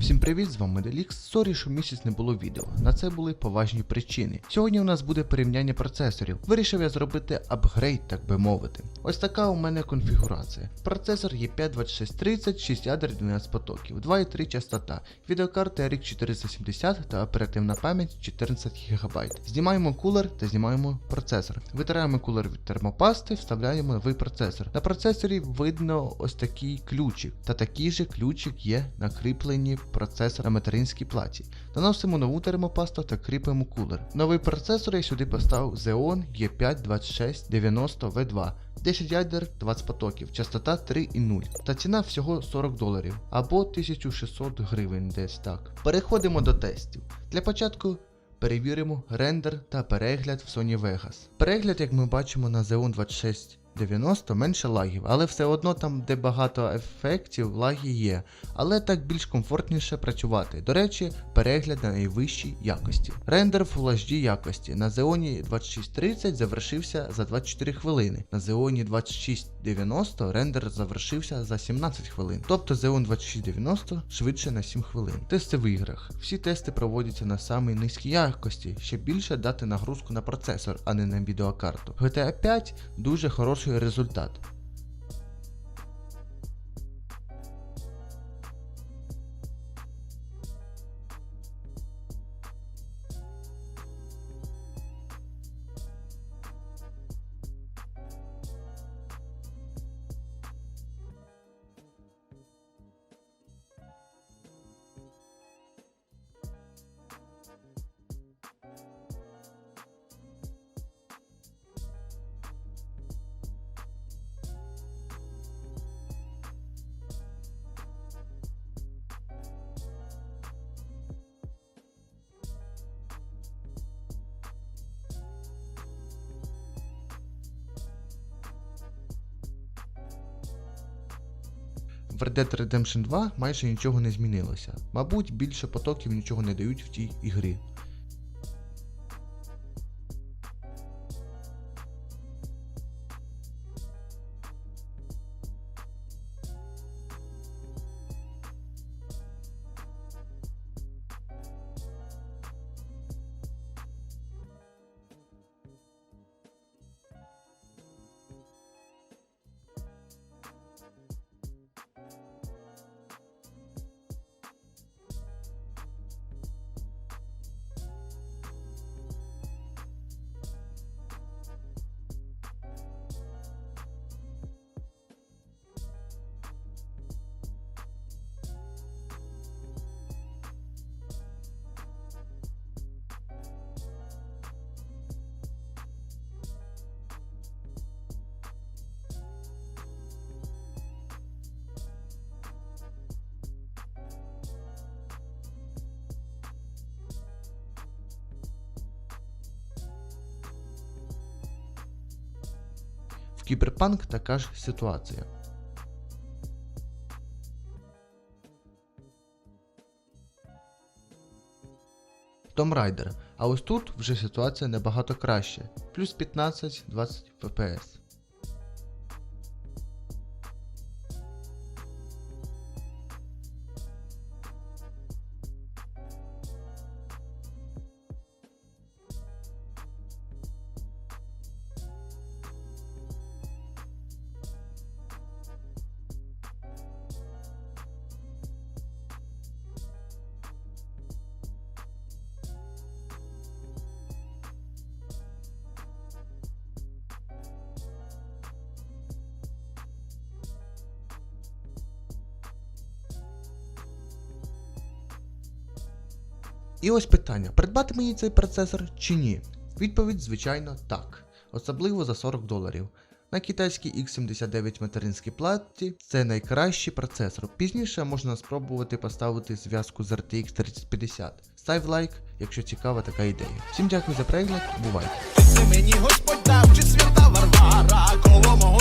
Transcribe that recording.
Всім привіт, з вами Делікс. Сорі, що місяць не було відео. На це були поважні причини. Сьогодні у нас буде порівняння процесорів. Вирішив я зробити апгрейд, так би мовити. Ось така у мене конфігурація. Процесор є 2630, 6 ядер 12 потоків, 2,3 частота, відеокарта RX 470 та оперативна пам'ять 14 ГБ. Знімаємо кулер та знімаємо процесор. Витираємо кулер від термопасти, вставляємо новий процесор. На процесорі видно ось такий ключик, та такий же ключик є на кріпленні процесора на материнській платі. Наносимо нову термопасту та кріпимо кулер. Новий процесор я сюди поставив Xeon G5 2690 V2. 10 ядер, 20 потоків, частота 3,0 та ціна всього 40 доларів або 1600 гривень десь так. Переходимо до тестів. Для початку перевіримо рендер та перегляд в Sony Vegas. Перегляд, як ми бачимо на Xeon 2690, менше лагів, але все одно там, де багато ефектів, лаги є. Але так більш комфортніше працювати. До речі, перегляд на найвищій якості. Рендер Full HD якості на Xeon 2630 завершився за 24 хвилини. На Xeon 2690 рендер завершився за 17 хвилин. Тобто Xeon 2690 швидше на 7 хвилин. Тести в іграх. Всі тести проводяться на самій низькій якості, щоб більше дати нагрузку на процесор, а не на відеокарту. GTA 5 дуже хороший результат. В Red Dead Redemption 2 майже нічого не змінилося. Мабуть, більше потоків нічого не дають в тій ігрі. Кіберпанк така ж ситуація. Tomb Raider. А ось тут вже ситуація набагато краще. Плюс 15-20 FPS. І ось питання: придбати мені цей процесор чи ні? Відповідь, звичайно, так. Особливо за 40 доларів. На китайській X79 материнській платі це найкращий процесор. Пізніше можна спробувати поставити зв'язку з RTX 3050. Став лайк, якщо цікава така ідея. Всім дякую за перегляд, бувайте! Мені Господь дав, чи свята Варвара, коло мого